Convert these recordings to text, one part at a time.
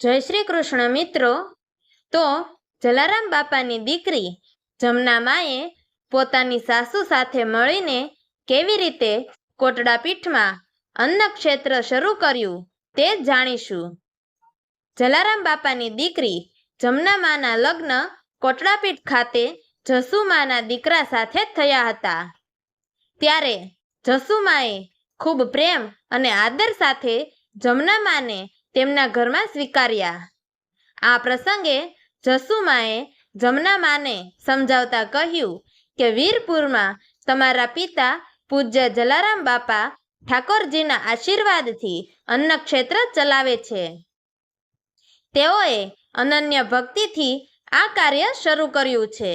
જય શ્રી કૃષ્ણ મિત્રો. તો જલારામ બાપાની દીકરી જમના માએ પોતાની સાસુ સાથે મળીને કેવી રીતે કોટડા પીઠમાં અન્નક્ષેત્ર શરૂ કર્યું તે જાણીશું. જલારામ બાપાની દીકરી જમના માના લગ્ન કોટડાપીઠ ખાતે જસુમાના દીકરા સાથે થયા હતા. ત્યારે જસુમાએ ખૂબ પ્રેમ અને આદર સાથે જમના માને તેમના ઘરમાં સ્વીકાર્યા. આ પ્રસંગે જસુમાએ જમના માને સમજાવતા કહ્યું કે વીરપુરમાં તમારા પિતા પૂજ્ય જલારામ બાપા ઠાકોરજીના આશીર્વાદથી અન્નક્ષેત્ર ચલાવે છે. તેઓએ અનન્ય ભક્તિથી આ કાર્ય શરૂ કર્યું છે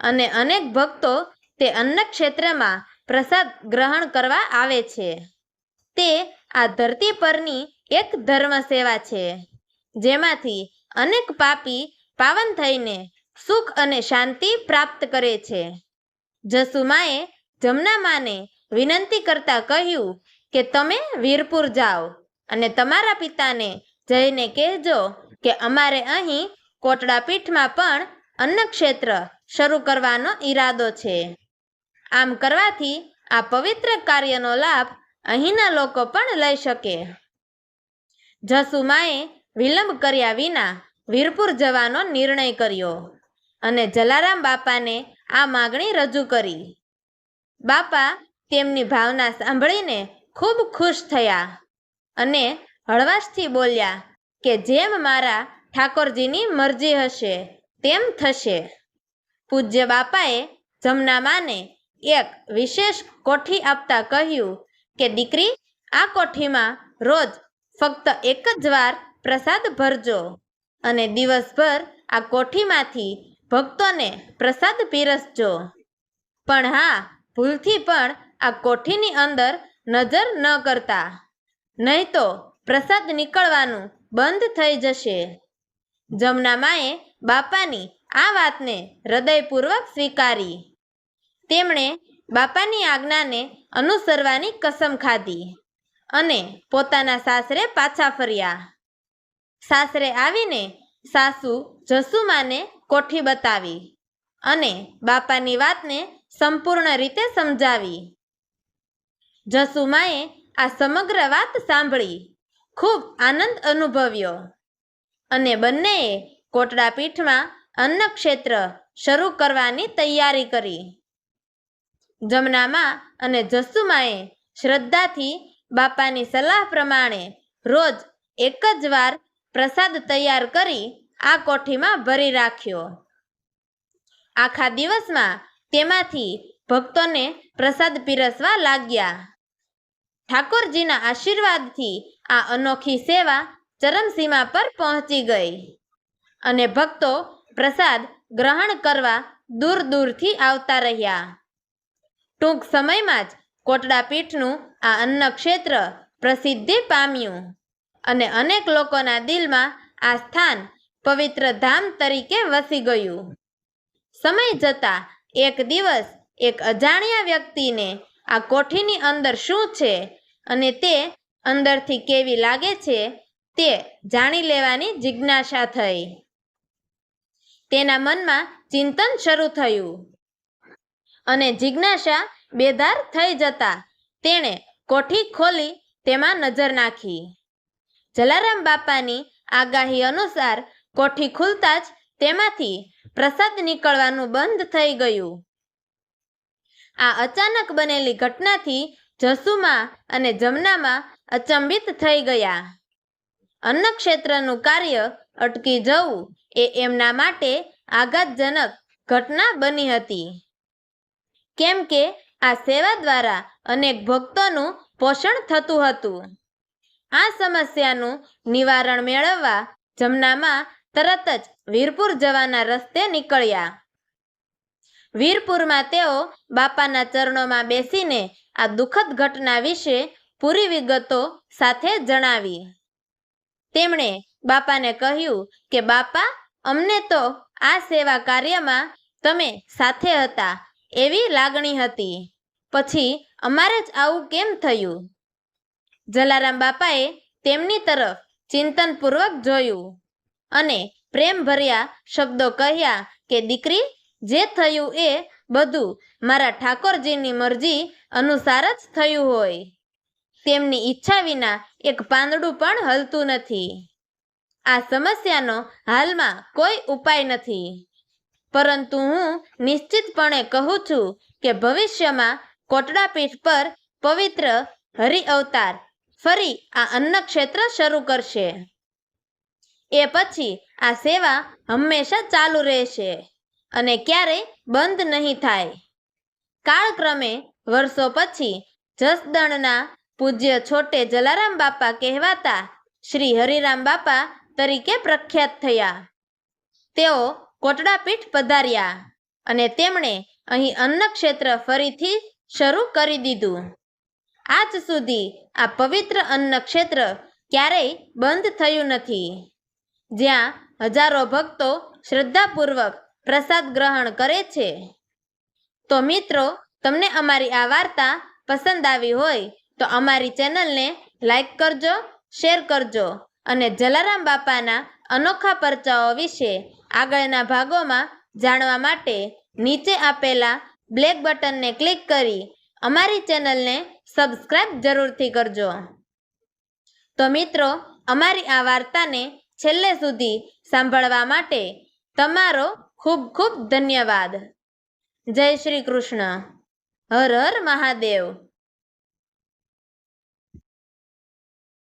અને અનેક ભક્તો તે અન્નક્ષેત્રમાં પ્રસાદ ગ્રહણ કરવા આવે છે. તે આ ધરતી પરની એક ધર્મ સેવા છે, જેમાંથી અનેક પાપી પાવન થઈને સુખ અને શાંતિ પ્રાપ્ત કરે છે. જસુમાએ જમના માને વિનંતી કરતા કહ્યું કે, તમે વીરપુર જાઓ અને તમારા પિતાને જઈને કહેજો કે, અમારે અહીં કોટડા પીઠમાં પણ અન્નક્ષેત્ર શરૂ કરવાનો ઈરાદો છે. આમ કરવાથી આ પવિત્ર કાર્યનો લાભ અહીંના લોકો પણ લઈ શકે. જસુમાએ વિલંબ કર્યા વિના વીરપુર જવાનો નિર્ણય કર્યો અને જલારામ બાપાને આ માગણી રજૂ કરી. બાપા તેમની ભાવના સાંભળીને ખૂબ ખુશ થયા અને હળવાશથી બોલ્યા કે જેમ મારા ઠાકોરજીની મરજી હશે, તેમ થશે. પૂજ્ય બાપાએ જમના માને એક વિશેષ કોઠી આપતા કહ્યું કે, દીકરી, આ કોઠીમાં રોજ ફક્ત એક જ વાર પ્રસાદ ભરજો અને દિવસભર આ કોઠીમાંથી ભક્તોને પ્રસાદ પીરસજો. પણ હા, ભૂલથી પણ આ કોઠીની અંદર નજર ન કરતા. નહીં તો પ્રસાદ નીકળવાનું બંધ થઈ જશે. જમના માએ બાપાની આ વાતને હૃદયપૂર્વક સ્વીકારી. તેમણે બાપાની આજ્ઞાને અનુસરવાની કસમ ખાધી. અને પોતાના સાસરે પાછા ફર્યા. સાસરે આવીને સાસુ જસુમાને કોઠી બતાવી અને બાપાની વાતને સંપૂર્ણ રીતે સમજાવી. જસુમાએ આ સમગ્ર વાત સાંભળી, ખૂબ આનંદ અનુભવ્યો અને બંનેએ કોટડા પીઠમાં અન્નક્ષેત્ર શરૂ કરવાની તૈયારી કરી. જમનામાં અને જસુમાએ શ્રદ્ધાથી બાપાની સલાહ પ્રમાણે રોજ એક જ વાર પ્રસાદ તૈયાર કરી આ કોઠીમાં ભરી રાખ્યો. આખા દિવસમાં તેમાંથી ભક્તોને પ્રસાદ પીરસવા લાગ્યા. ઠાકોરજીના આશીર્વાદથી આ અનોખી સેવા ચરમસીમા પર પહોંચી ગઈ અને ભક્તો પ્રસાદ ગ્રહણ કરવા દૂર દૂરથી આવતા રહ્યા. ટૂંક સમયમાં જ કોટડા પીઠનું આ અન્ન ક્ષેત્ર પ્રસિદ્ધિ પામ્યું. અને અનેક લોકોના દિલમાં આ સ્થાન પવિત્ર ધામ તરીકે વસી ગયું. સમય જતા એક દિવસ એક અજાણ્યા વ્યક્તિને આ કોઠીની અંદર શું છે અને તે અંદરથી કેવી લાગે છે તે જાણી લેવાની જિજ્ઞાસા થઈ. તેના મનમાં ચિંતન શરૂ થયું. અને જિજ્ઞાસા બેધાર થઈ જતા તેણે કોઠી ખોલી તેમાં નજર નાખી. જલારામ બાપાની આગાહી અનુસાર કોઠી ખુલતા જ તેમાંથી પ્રસાદ નીકળવાનું બંધ થઈ ગયું. આ અચાનક બનેલી ઘટનાથી જસુમાં અને જમનામાં અચંબિત થઈ ગયા. અન્નક્ષેત્રનું કાર્ય અટકી જવું એ એમના માટે આઘાતજનક ઘટના બની હતી. કેમ કે આ સેવા દ્વારા અનેક ભક્તોનું પોષણ થતું હતું. આ સમસ્યાનું નિવારણ મેળવવા જમનામાં તરત જ વીરપુર જવાના રસ્તે નીકળ્યા. વીરપુરમાં તેઓ બાપાના ચરણોમાં બેસીને આ દુઃખદ ઘટના વિશે પૂરી વિગતો સાથે જણાવી. તેમણે બાપાને કહ્યું કે, બાપા, અમને તો આ સેવા કાર્યમાં તમે સાથે હતા. એવી લાગણી હતી. પછી અમારે જ આવું કેમ થયું? જલારામ બાપાએ તેમની તરફ ચિંતનપૂર્વક જોયું અને પ્રેમભર્યા શબ્દો કહ્યા કે, દીકરી, જે થયું એ બધું મારા ઠાકોરજીની મરજી અનુસાર જ થયું હોય. તેમની ઈચ્છા વિના એક પાંદડું પણ હલતું નથી. આ સમસ્યાનો હાલમાં કોઈ ઉપાય નથી. પરંતુ હું નિશ્ચિતપણે કહું છું કે ભવિષ્યમાં કોટડાપીઠ પર પવિત્ર હરિ અવતાર ફરી આ અન્ન ક્ષેત્ર શરૂ કરશે. એ પછી આ સેવા હંમેશા ચાલુ રહેશે અને ક્યારેય બંધ નહીં થાય. કાળક્રમે વર્ષો પછી જસદણના પૂજ્ય છોટે જલારામ બાપા કહેવાતા શ્રી હરિરામ બાપા તરીકે પ્રખ્યાત થયા. તેઓ કોટડાપીઠ પધાર્યા અને તેમણે અહીં અન્ન ક્ષેત્ર ફરીથી શરૂ કરી દીધું. આજ સુધી આ પવિત્ર અન્ન ક્ષેત્ર ક્યારેય બંધ થયું નથી. જ્યાં હજારો ભક્તો શ્રદ્ધાપૂર્વક પ્રસાદ ગ્રહણ કરે છે. તો મિત્રો, તમને અમારી આ વાર્તા પસંદ આવી હોય તો અમારી ચેનલને લાઈક કરજો, શેર કરજો અને જલારામ બાપાના અનોખા પરચાઓ વિશે આગળના ભાગોમાં જાણવા માટે નીચે આપેલા બ્લેક બટનને ક્લિક કરી અમારી ચેનલને સબસ્ક્રાઇબ જરૂરથી કરજો. તો મિત્રો, અમારી આ વાર્તાને છેલ્લે સુધી સાંભળવા માટે તમારો ખૂબ ખૂબ ધન્યવાદ. જય શ્રી કૃષ્ણ. હર હર મહાદેવ.